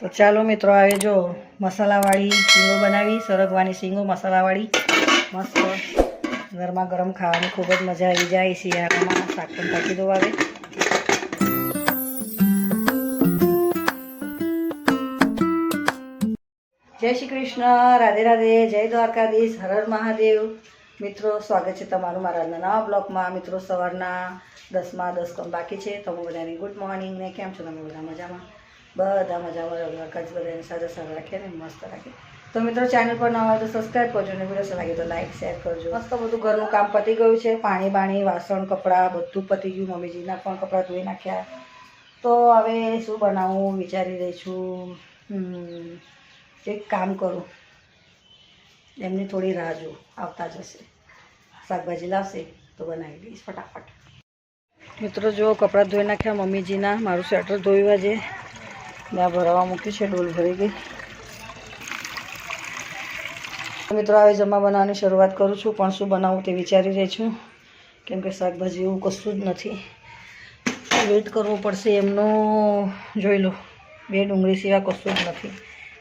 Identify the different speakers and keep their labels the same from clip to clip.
Speaker 1: તો ચાલો મિત્રો આવે જો મસાલાવાળી શીંગો બનાવી, સરગવાની શીંગો મસાલાવાળી. મસ્ત ગરમા ગરમ ખાવાની ખૂબ જ મજા આવી જાય શિયાળામાં શાક પણ પાકી દો આવે જય શ્રી કૃષ્ણ, રાધે રાધે, જય દ્વારકાધીશ, હર હર મહાદેવ. મિત્રો, સ્વાગત છે તમારું મારા નવા બ્લોગમાં. મિત્રો, સવારના દસમાં દસ કમ બાકી છે તમે બધાને ગુડ મોર્નિંગ ને કેમ છો તમે બધા મજામાં? બધા મજામાં દ્વારકા જ બધાને સાજા સારા રાખે ને, મસ્ત રાખે. તો મિત્રો ચેનલ પર નવા હોય તો સબસ્ક્રાઈબ કરજો ને વીડિયો લાગે તો લાઈક શેર કરજો. મસ્ત બધું ઘરનું કામ પતી ગયું છે, પાણી બાણી, વાસણ, કપડાં બધું પતી ગયું, મમ્મીજીના પણ કપડાં ધોઈ નાખ્યા. તો હવે શું બનાવું વિચારી રહી છું. એક કામ કરું. એમની થોડી રાહ જો આવતા જશે. શાકભાજી લાવશે તો બનાવી દઈશ ફટાફટ. મિત્રો, જો કપડાં ધોઈ નાખ્યા મમ્મીજીના, મારું સ્વેટર ધોયું આજે ત્યાં ભરાવા મૂક્યું છે ડોલ ભરી ગઈ. મિત્રો હવે જમા બનાવવાની શરૂઆત કરું છું, પણ શું બનાવું તે વિચારી રહી છું. કેમ કે શાકભાજી એવું કશું જ નથી. વેટ કરવું પડશે એમનો, જોઈ લો, બે ડુંગળી સિવાય કશું જ નથી.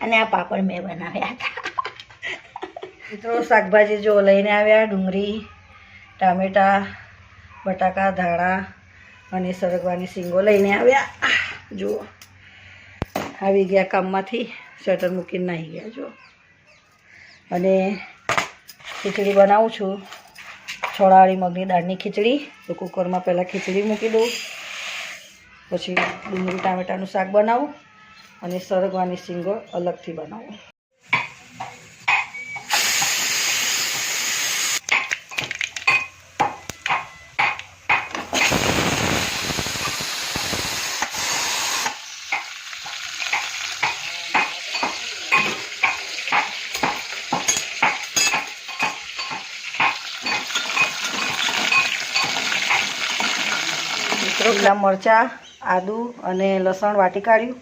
Speaker 1: અને આ પાપડ મેં બનાવ્યા હતા. મિત્રો, શાકભાજી જો લઈને આવ્યા, ડુંગળી, ટામેટા, બટાકા, ધાણા અને સરગવાની સિંગો લઈને આવ્યા. જુઓ. આવી ગયા કામમાંથી, સ્વેટર મૂકીને નાહી ગયા, જો. અને ખીચડી બનાવું છું. છોળાવાળી મગની દાળની ખીચડી. તો કુકરમાં પહેલાં ખીચડી મૂકી દઉં. પછી ડુંગળી, ટામેટાનું શાક બનાવું. અને સરગવાની સિંગો અલગથી બનાવું. લીલા મરચાં, આદું અને લસણ વાટી કાઢ્યું.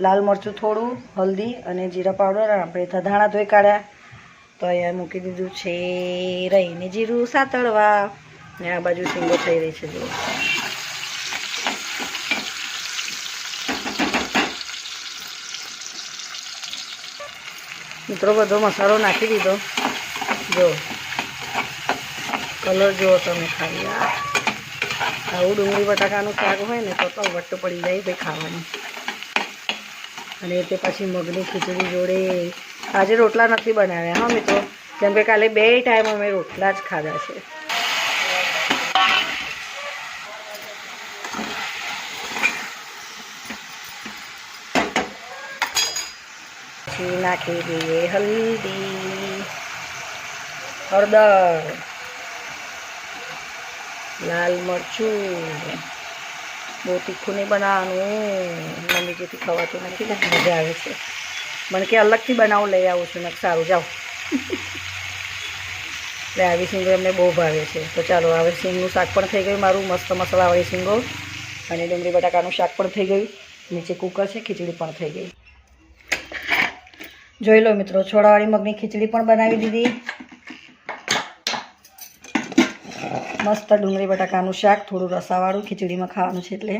Speaker 1: લાલ મરચું થોડું, હલ્દી અને જીરા પાવડર આપણે ધાણા ધોઈ કાઢ્યા. તો અહીંયા મૂકી દીધું છે રહીને જીરું સાતળવા. ને આ બાજુ શીંગો થઈ રહી છે, જુઓ. મિત્રો, બધો મસાલો નાખી દીધો. જો કલર જુઓ તમે ખાલી. આ આવું ડુંગળી બટાકાનું શાક હોય ને તો તો વટ્ટ પડી જાય ભાઈ ખાવાનું. અને તે પછી મગની ખીચડી જોડે. આજે રોટલા નથી બનાવ્યા, હા મિત્રો? કેમ કે કાલે બે ટાઈમ અમે રોટલા જ ખાધા છે. નાખી દઈએ હલ્દી. હળદર. લાલ મરચું. બહુ તીખું નહીં બનાવવાનું. મમ્મી જેથી ખવાતું નથી ને. મજા આવે છે. મને કે અલગથી બનાવું, લઈ આવું છું. મેં સારું, જાઓ. એટલે આવી શીંગો એમને બહુ ભાવે છે. તો ચાલો હવે સિંગનું શાક પણ થઈ ગયું. મારું મસ્ત મસાલાવાળી શીંગો અને ડુંગળી બટાકાનું શાક પણ થઈ ગયું. નીચે કુકર છે, ખીચડી પણ થઈ ગઈ. જોઈ લો મિત્રો, છોડાવાળી મગની ખીચડી પણ બનાવી દીધી. મસ્ત ડુંગળી બટાકાનું શાક, થોડું રસાવાળું, ખીચડીમાં ખાવાનું છે એટલે.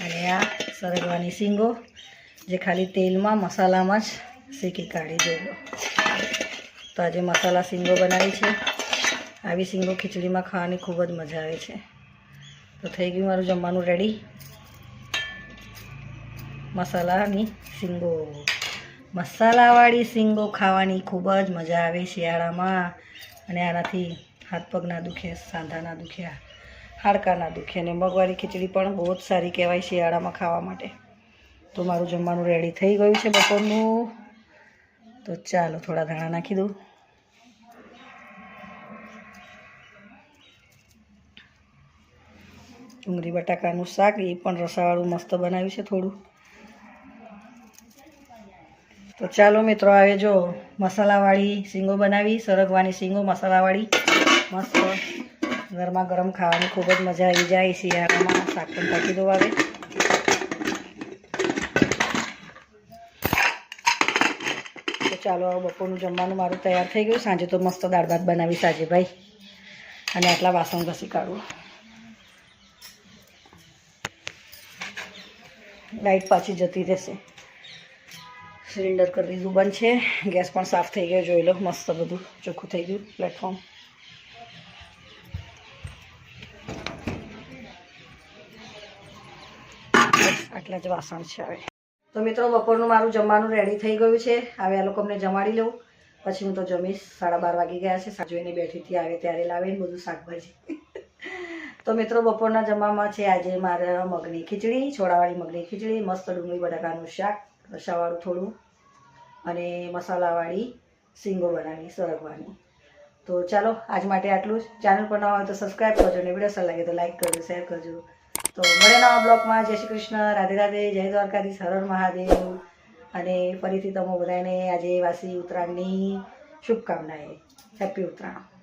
Speaker 1: અને આ સરગવાની શીંગો, જે ખાલી તેલમાં, મસાલામાં જ શેકી કાઢી દેલો તો આજે મસાલા શીંગો બનાવી છે. આવી શીંગો ખીચડીમાં ખાવાની ખૂબ જ મજા આવે છે. તો થઈ ગયું મારું જમવાનું રેડી મસાલાની સીંગો મસાલાવાળી સીંગો ખાવાની ખૂબ જ મજા આવે શિયાળામાં. અને આનાથી હાથ પગના દુખે, સાંધાના દુખ્યા હાડકાના દુખે અને મગવાળી ખીચડી પણ બહુ જ સારી કહેવાય શિયાળામાં ખાવા માટે. તો મારું જમવાનું રેડી થઈ ગયું છે બપોરનું. તો ચાલો થોડા ધાણા નાખી દઉં. ડુંગળી, બટાકાનું શાક, એ પણ રસાવાળું મસ્ત બનાવ્યું છે થોડું. તો ચાલો મિત્રો આવે જો મસાલાવાળી શીંગો બનાવી, સરગવાની શીંગો મસાલાવાળી. મસ્ત. ગરમા ગરમ ખાવાની ખૂબ જ મજા આવી જાય શિયાળામાં. શાક પણ પાકી દો આવે તો ચાલો હવે બપોરનું જમવાનું મારું તૈયાર થઈ ગયું. સાંજે તો મસ્ત દાળ ભાત બનાવી સાજે ભાઈ. અને આટલા વાસણ ઘસી કાઢું. લાઇટ પાછી જતી રહેશે. સિલિન્ડર કરી દીધું બંધ છે. ગેસ પણ સાફ થઈ ગયો. જોઈ લો, મસ્ત બધું ચોખ્ખું થઈ ગયું. પ્લેટફોર્મ આટલા જ વાસણ છે હવે. તો મિત્રો, બપોરનું મારું જમવાનું રેડી થઈ ગયું છે. હવે આ લોકો અમને જમાડી લઉં. પછી હું તો જમીશ. સાડા બાર વાગી ગયા છે. શાક બેઠી બેઠીથી આવે ત્યારે લાવીને બધું શાકભાજી. તો મિત્રો, બપોરના જમવામાં છે આજે મારે મગની ખીચડી, છોડાવાળી મગની ખીચડી, મસ્ત ડુંગળી બટાકાનું શાક, રસાવાળું થોડું અને મસાલાવાળી સિંગો બનાવી, સરગવાની. તો ચાલો, આજ માટે આટલું જ. ચેનલ પર ના હોય તો સબસ્ક્રાઈબ કરજો અને વીડિયો સર લાગે તો લાઈક કરજો શેર કરજો. તો મળે નવા બ્લોગમાં. જય શ્રી કૃષ્ણ. રાધે રાધે. જય દ્વારકાધીશ. હર હર મહાદેવ. અને ફરીથી તમે બધાને આજે વાસી ઉત્તરાયણની શુભકામનાએ. હેપી ઉત્તરાયણ.